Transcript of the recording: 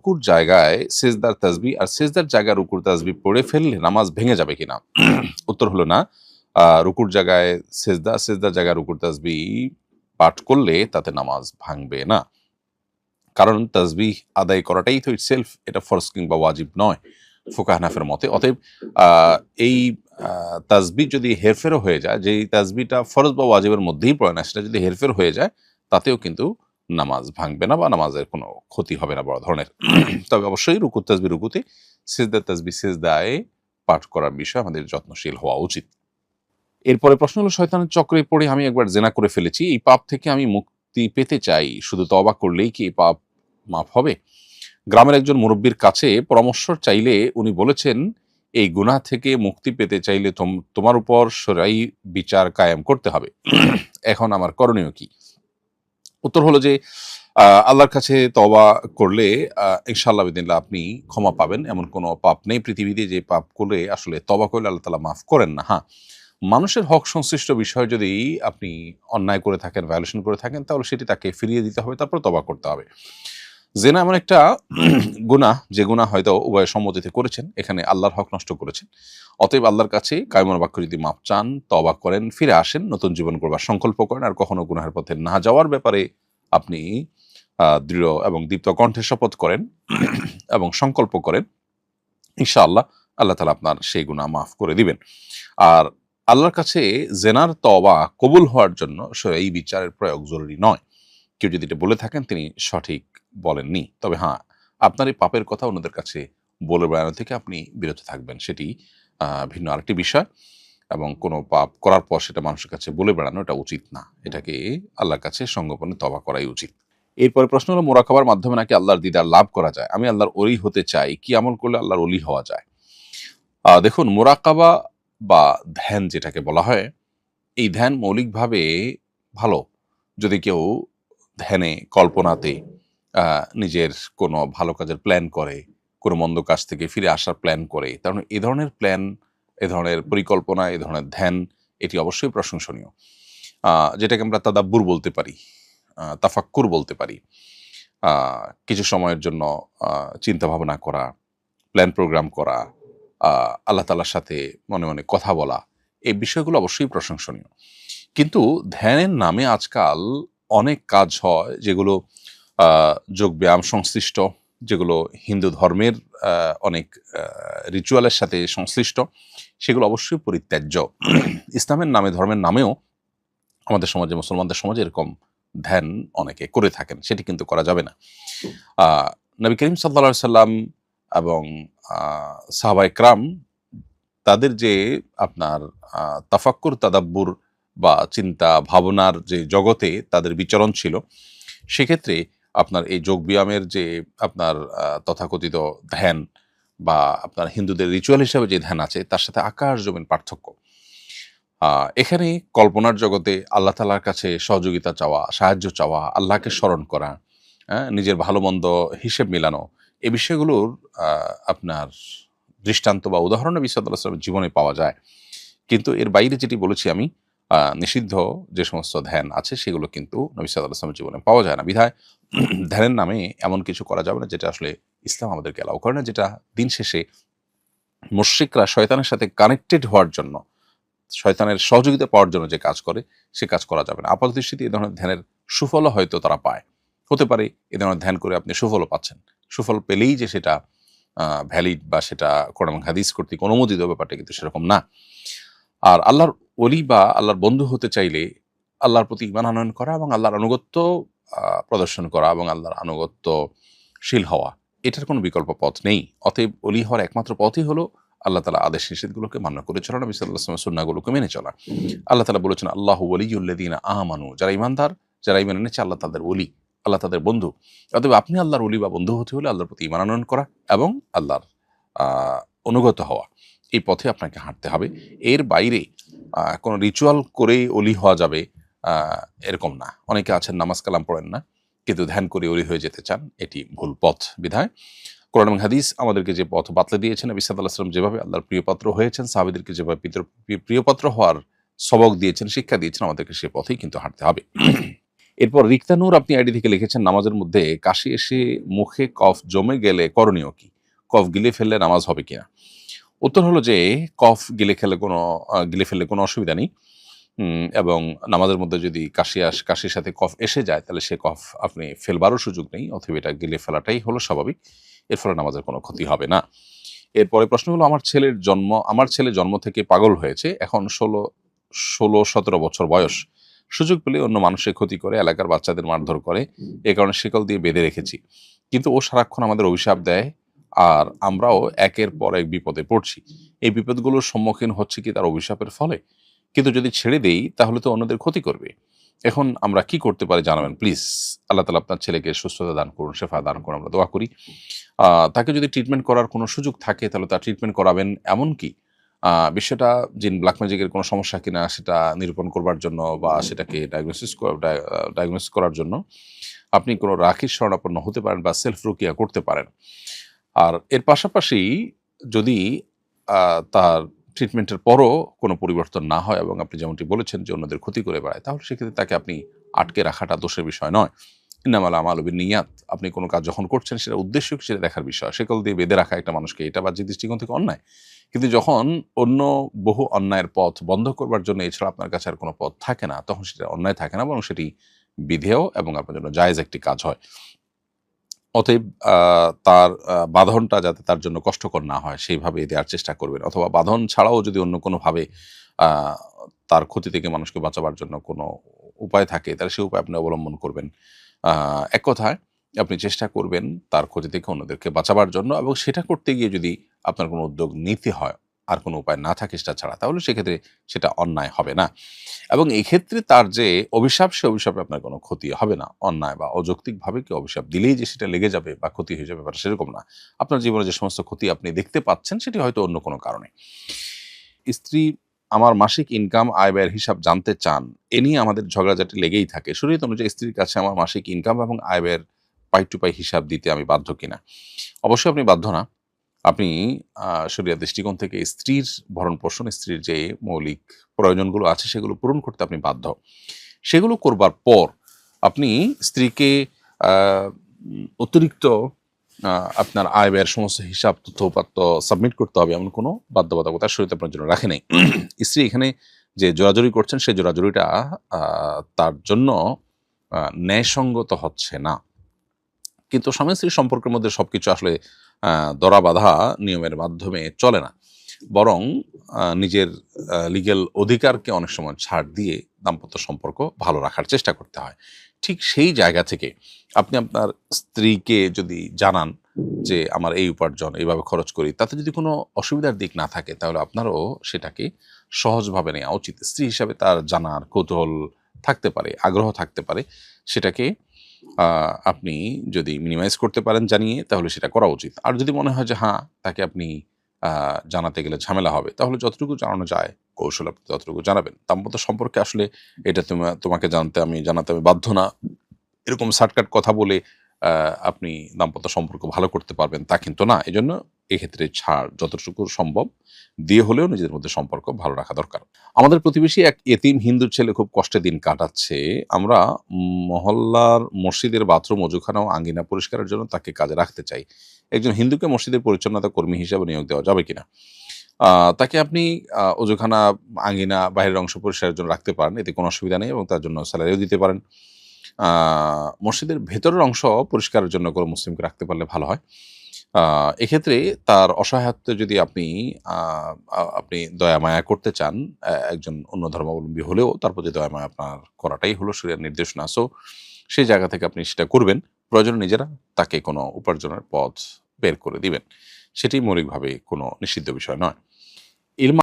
রুকুর জায়গায় সেজদার তাজবি আর সেজদার জায়গায় রুকুর তাসবি পড়ে ফেললে নামাজ ভেঙে যাবে কিনা? উত্তর হলো না। রুকুর জায়গায় সেজদা, সেজদার জায়গায় রুকুর তাসবি পাঠ করলে তাতে নামাজ ভাঙবে না। কারণ তাজবি আদায় করাটাই তো ইটসেলফ এটা ফরজ কিংবা ওয়াজিব নয় ফোকাহনাফের মতে। অতএব এই তাসবি যদি হেরফেরও হয়ে যায়, যেই তাজবিটা ফরজ বা ওয়াজিবের মধ্যেই পড়ে না, সেটা যদি হেরফের হয়ে যায়, তাতেও কিন্তু নামাজ ভাঙবে না বা নামাজের কোনো ক্ষতি হবে না বড় ধরনের। তবে অবশ্যই রুকু তাসবি রুকুতে সেজদা তাসবি সেজদায় পাঠ করার বিষয়ে আমাদের যত্নশীল হওয়া উচিত। এরপরে প্রশ্ন হলো, শয়তানের চক্রে পড়ে আমি একবার জেনা করে ফেলেছি, এই পাপ থেকে আমি মুক্তি পেতে চাই, শুধু তবা করলেই কি এই পাপ মাফ হবে? গ্রামের একজন মুরব্বীর কাছে পরামর্শ চাইলে উনি বলেছেন, এই গুনাহ থেকে মুক্তি পেতে চাইলে তোম- তোমার উপর সরাই বিচার কায়েম করতে হবে। এখন আমার করণীয় কি? উত্তর হলো যে আল্লাহর কাছে তবা করলে আহ, ইনশাআল্লাহ বিদিনলা আপনি ক্ষমা পাবেন এমন কোনো পাপ নেই পৃথিবীতে যে পাপ করলে আসলে তবা করলে আল্লাহ তালা মাফ করেন না। হ্যাঁ মানুষের হক সংশ্লিষ্ট বিষয় যদি আপনি অন্যায় করে থাকেন ভায়োলেশন করে থাকেন তাহলে সেটি তাকে ফিরিয়ে দিতে হবে তারপর তবা করতে হবে। জেনা এমন একটা গুনাহ, যে গুনাহ হয়তো উভয় সম্মতিতে করেছেন, এখানে আল্লাহর হক নষ্ট করেছেন। অতএব আল্লাহর কাছে কায়মন বাক্য যদি মাপ চান তবা করেন, ফিরে আসেন, নতুন জীবন করবার সংকল্প করেন, আর কখনো গুনাহের পথে না যাওয়ার ব্যাপারে আপনি দৃঢ় এবং দীপ্ত কণ্ঠে শপথ করেন এবং সংকল্প করেন, ইনশাআল্লাহ আল্লাহ তালা আপনার সেই গুনাহ মাফ করে দিবেন। আর আল্লাহর কাছে জেনার তবা কবুল হওয়ার জন্য এই বিচারের প্রয়োগ জরুরি নয়। কেউ যদি এটা বলে থাকেন, তিনি সঠিক বলেননি। তবে হ্যাঁ আপনার এই পাপের কথা অন্যদের কাছে বলে বেড়ানো থেকে আপনি বিরত থাকবেন। সেটি ভিন্ন আরেকটি বিষয় এবং কোনো পাপ করার পর সেটা মানুষের কাছে বলে বেড়ানো এটা উচিত না। এটাকে আল্লাহর কাছে সঙ্গোপনে তবা করাই উচিত। এরপরে প্রশ্ন হলো, মোরাকাবার মাধ্যমে নাকি আল্লাহর দিদার লাভ করা যায়? আমি আল্লাহর অলি হতে চাই, কি আমল করলে আল্লাহর অলি হওয়া যায়? দেখুন, মোরাকাবা বা ধ্যান যেটাকে বলা হয়, এই ধ্যান মৌলিকভাবে ভালো। যদি কেউ ধ্যানে, কল্পনাতে নিজের কোনো ভালো কাজের প্ল্যান করে, কোনো মন্দ কাজ থেকে ফিরে আসার প্ল্যান করে কারণ এ ধরনের প্ল্যান এ ধরনের পরিকল্পনা, এ ধরনের ধ্যান, এটি অবশ্যই প্রশংসনীয়। যেটাকে আমরা তাদাব্বুর বলতে পারি তাফাক্কুর বলতে পারি। কিছু সময়ের জন্য চিন্তা ভাবনা করা প্ল্যান প্রোগ্রাম করা আল্লাহ তালার সাথে মনে মনে কথা বলা, এই বিষয়গুলো অবশ্যই প্রশংসনীয়। কিন্তু ধ্যানের নামে আজকাল অনেক কাজ হয় যেগুলো আহ, যোগ ব্যায়াম সংশ্লিষ্ট যেগুলো হিন্দু ধর্মের অনেক রিচুয়ালের সাথে সংশ্লিষ্ট সেগুলো অবশ্যই পরিত্যাজ্য। ইসলামের নামে ধর্মের নামেও আমাদের সমাজে মুসলমানদের সমাজে এরকম ধ্যান অনেকে করে থাকেন সেটি কিন্তু করা যাবে না। নবী করিম সাল্লা সাল্লাম এবং সাহাবা ক্রাম তাদের যে আপনার তাফাক্কুর তাদাব্বুর বা চিন্তা ভাবনার যে জগতে তাদের বিচরণ ছিল সেক্ষেত্রে আপনার এই যোগ ব্যায়ামের যে আপনার তথাকথিত ধ্যান বা আপনার হিন্দুদের রিচুয়াল হিসাবে যে ধ্যান আছে, তার সাথে আকাশ জমিন পার্থক্য। এখানে কল্পনার জগতে আল্লাহ তালার কাছে সহযোগিতা চাওয়া, সাহায্য চাওয়া, আল্লাহকে স্মরণ করা নিজের ভালো মন্দ হিসেব মেলানো, এ বিষয়গুলোর আপনার দৃষ্টান্ত বা উদাহরণ সাল্লাহ জীবনে পাওয়া যায়। কিন্তু এর বাইরে যেটি বলেছি আমি নিষিদ্ধ যে সমস্ত ধ্যান আছে, সেগুলো কিন্তু নবী আসলামের জীবনে পাওয়া যায় না। বিধায় ধ্যানের নামে এমন কিছু করা যাবে না যেটা আসলে ইসলাম আমাদেরকে অ্যালাউ করে না, যেটা দিন শেষে মুশ্রিকরা শয়তানের সাথে কানেক্টেড হওয়ার জন্য, শয়তানের সহযোগিতা পাওয়ার জন্য যে কাজ করে, সে কাজ করা যাবে না। আপাত দৃষ্টিতে এই ধরনের ধ্যানের সুফলও হয়তো তারা পায়। হতে পারে এ ধরনের ধ্যান করে আপনি সুফলও পাচ্ছেন। সুফল পেলেই যে সেটা ভ্যালিড বা সেটা কোরআন হাদিস কর্তৃক অনুমোদিত ব্যাপারটা কিন্তু সেরকম না। আর আল্লাহর অলি বা আল্লাহর বন্ধু হতে চাইলে আল্লাহর প্রতি ইমান আনয়ন করা এবং আল্লাহর আনুগত্য প্রদর্শন করা এবং আল্লাহর আনুগত্যশীল হওয়া। এটার কোনো বিকল্প পথ নেই। অতএব অলি হওয়ার একমাত্র পথই হলো আল্লাহ তালা আদেশ নিষেধগুলোকে মান্য করে চলা। নবী সাল্লাহ সুন্নাগুলোকে মেনে চলা। আল্লাহ তালা বলেছেন, আল্লাহ ওলিউল্লাদিন আমানু। যারা ইমানদার যারা ইমান এনেছে, আল্লাহ তাদের অলি আল্লাহ তাদের বন্ধু। অতএব আপনি আল্লাহর অলি বা বন্ধু হতে হলে আল্লাহর প্রতি ইমান আনয়ন করা এবং আল্লাহর অনুগত হওয়া। এই পথে আপনাকে হাঁটতে হবে। এর বাইরে কোনো রিচুয়াল করেই অলি হওয়া যাবে এরকম না। অনেকে আছেন, নামাজ কালাম পড়েন না, কিন্তু ধ্যান করে ওরি হয়ে যেতে চান, এটি ভুল পথ বিধায়। কোরআন হাদিস আমাদেরকে যে পথ বাতলে দিয়েছেন, নবী সাল্লাম যেভাবে আল্লাহর প্রিয়পাত্র হয়েছেন, সাহাবিদেরকে যেভাবে পিতর- প্রিয়- প্রিয়পাত্র হওয়ার সবক দিয়েছেন, শিক্ষা দিয়েছেন, আমাদেরকে সে পথেই কিন্তু হাঁটতে হবে। এরপর রিক্তানুর আপনি আইডি থেকে লিখেছেন, নামাজের মধ্যে কাশি এসে মুখে কফ জমে গেলে করণীয় কি? কফ গিলে ফেললে নামাজ হবে কিনা? উত্তর হলো যে, কফ গিলে খেলে কোনো গিলে ফেললে কোনো অসুবিধা নেই। এবং নামাজের মধ্যে যদি কাশি আস, কাশির সাথে কফ এসে যায়, তাহলে সে কফ আপনি ফেলবারও সুযোগ নেই, অথবা এটা গিলে ফেলাটাই হলো স্বাভাবিক। এর ফলে নামাজের কোনো ক্ষতি হবে না। এরপরে প্রশ্ন হলো, আমার ছেলের জন্ম, আমার ছেলে জন্ম থেকে পাগল হয়েছে, এখন ষোলো ষোলো, সতেরো বছর বয়স। সুযোগ পেলে অন্য মানুষের ক্ষতি করে, এলাকার বাচ্চাদের মারধর করে, এ কারণে শিকল দিয়ে বেঁধে রেখেছি। কিন্তু ও সারাক্ষণ আমাদের অভিশাপ দেয়, আর আমরাও একের পর এক বিপদে পড়ছি। এই বিপদগুলোর সম্মুখীন হচ্ছে কি তার অভিশাপের ফলে? কিন্তু যদি ছেড়ে দেই তাহলে তো অন্যদের ক্ষতি করবে। এখন আমরা কি করতে পারি জানাবেন? প্লিজ আল্লাহ তালা আপনার ছেলেকে সুস্থতা দান করুন শেফা দান করুন আমরা দোয়া করি। তাকে যদি ট্রিটমেন্ট করার কোনো সুযোগ থাকে তাহলে তার ট্রিটমেন্ট করাবেন। এমনকি আহ, বিষয়টা জিন ব্ল্যাক ম্যাজিকের কোনো সমস্যা কিনা সেটা নিরূপণ করবার জন্য বা সেটাকে ডায়াগনোসিস ডায়াগনোসিস করার জন্য আপনি কোনো রাখির শরণাপন্ন হতে পারেন বা সেলফ রুকিয়া করতে পারেন। আর এর পাশাপাশি যদি তার ট্রিটমেন্টের পরও কোনো পরিবর্তন না হয় এবং আপনি যেমনটি বলেছেন যে অন্যদের ক্ষতি করে বেড়ায়, তাহলে সেক্ষেত্রে তাকে আপনি আটকে রাখাটা দোষের বিষয় নয়। ইনামাল আমাল নিয়াত আপনি কোনো কাজ যখন করছেন সেটা উদ্দেশ্য সেটা দেখার বিষয়। সেকল দিয়ে বেঁধে রাখা একটা মানুষকে এটা বাহ্যিক দৃষ্টিকোণ থেকে অন্যায়। কিন্তু যখন অন্য বহু অন্যায়ের পথ বন্ধ করবার জন্য এছাড়া আপনার কাছে আর কোনো পথ থাকে না, তখন সেটা অন্যায় থাকে না, বরং সেটি বিধেয় এবং আপনার জন্য জায়েজ একটি কাজ হয়। অতএব তার বাঁধনটা যাতে তার জন্য কষ্টকর না হয় সেইভাবে দেওয়ার চেষ্টা করবেন। অথবা বাঁধন ছাড়াও যদি অন্য কোনোভাবে তার ক্ষতি থেকে মানুষকে বাঁচাবার জন্য কোনো উপায় থাকে, তাহলে সেই উপায় আপনি অবলম্বন করবেন। এক কথায়, আপনি চেষ্টা করবেন তার ক্ষতি থেকে অন্যদেরকে বাঁচাবার জন্য এবং সেটা করতে গিয়ে যদি আপনার কোনো উদ্যোগ, নিতে হয় আর কোনো উপায় না থাকে সেটা ছাড়া, তাহলে সেক্ষেত্রে সেটা অন্যায় হবে না। এবং এই ক্ষেত্রে তার যে অভিশাপ, সে অভিশাপে আপনার কোনো ক্ষতি হবে না। অন্যায় বা অযৌক্তিকভাবে কি অভিশাপ দিলেই যে সেটা লেগে যাবে বা ক্ষতি হয়ে যাবে, ব্যাপারটা সেরকম না। আপনার জীবনে যে সমস্ত ক্ষতি আপনি দেখতে পাচ্ছেন, সেটি হয়তো অন্য কোনো কারণে। স্ত্রী আমার মাসিক ইনকাম আয় ব্যয়ের হিসাব জানতে চান, এ নিয়ে আমাদের ঝগড়াঝাটি লেগেই থাকে। শরীর অনুযায়ী স্ত্রীর কাছে আমার মাসিক ইনকাম এবং আয় ব্যয়ের পাই টু পাই হিসাব দিতে আমি বাধ্য কিনা। অবশ্যই আপনি বাধ্য না। আপনি শরিয়া দৃষ্টিকোণ থেকে স্ত্রীর ভরণ পোষণ স্ত্রীর যে মৌলিক প্রয়োজনগুলো আছে, সেগুলো পূরণ করতে আপনি বাধ্য। সেগুলো করবার পর আপনি স্ত্রীকে অতিরিক্ত আপনার আয় ব্যয়ের সমস্ত হিসাব তথ্য উপাত্ত সাবমিট করতে হবে এমন কোনো বাধ্যবাধকতা শরীর আপনার জন্য রাখে নেই। স্ত্রী এখানে যে জোরাজুরি করছেন, সেই জোরাজুরিটা তার জন্য ন্যায়সঙ্গত হচ্ছে না। কিন্তু স্বামী স্ত্রীর সম্পর্কের মধ্যে সব কিছু আসলে আহ, দরা বাঁধা নিয়মের মাধ্যমে চলে না। বরং নিজের লিগেল অধিকারকে অনেক সময় ছাড় দিয়ে দাম্পত্য সম্পর্ক ভালো রাখার চেষ্টা করতে হয়। ঠিক সেই জায়গা থেকে আপনি আপনার স্ত্রীকে যদি জানান যে আমার এই উপার্জন এইভাবে খরচ করি তাতে যদি কোনো অসুবিধার দিক না থাকে তাহলে আপনারও সেটাকে সহজভাবে নেওয়া উচিত। স্ত্রী হিসাবে তার জানার কৌতূহল থাকতে পারে আগ্রহ থাকতে পারে সেটাকে আপনি যদি মিনিমাইজ করতে পারেন জানিয়ে, তাহলে সেটা করা উচিত। আর যদি মনে হয় যে হ্যাঁ তাকে আপনি জানাতে গেলে ঝামেলা হবে, তাহলে যতটুকু জানানো যায়, কৌশল আপনি ততটুকু জানাবেন। দাম্পত্য সম্পর্কে আসলে এটা তোমা- তোমাকে জানতে আমি, জানাতে আমি বাধ্য না। এরকম শর্টকাট কথা বলে আপনি দাম্পত্য সম্পর্ক ভালো করতে পারবেন, তা কিন্তু না। এই জন্য এক্ষেত্রে ছাড় যতটুকু সম্ভব, দিয়ে হলেও নিজেদের মধ্যে সম্পর্ক ভালো রাখা দরকার। আমাদের প্রতিবেশী এক এতিম হিন্দু ছেলে খুব কষ্টে দিন কাটাচ্ছে। আমরা মহল্লার মসজিদের বাথরুম অজুখানা ও আঙ্গিনা পরিষ্কারের জন্য তাকে কাজে রাখতে চাই। একজন হিন্দুকে মসজিদের পরিচ্ছন্নতা কর্মী হিসেবে নিয়োগ দেওয়া যাবে কিনা? তাকে আপনি অজুখানা, আঙ্গিনা বাইরের অংশ পরিষ্কারের জন্য রাখতে পারেন, এতে কোনো অসুবিধা নেই এবং তার জন্য স্যালারিও দিতে পারেন। মসজিদের ভেতরের অংশ পরিষ্কারের জন্য কোনো মুসলিমকে রাখতে পারলে ভালো হয়। এক্ষেত্রে তার অসহায়ত্ব যদি আপনি আপনি দয়া মায়া করতে চান একজন অন্য ধর্মাবলম্বী হলেও তার প্রতি দয়া মায়া আপনার করাটাই হলো শরীরের নির্দেশনা। সো, সেই জায়গা থেকে আপনি সেটা করবেন। প্রয়োজনে নিজেরা তাকে কোনো উপার্জনের পথ বের করে দিবেন। সেটি মৌলিকভাবে কোনো নিষিদ্ধ বিষয় নয়।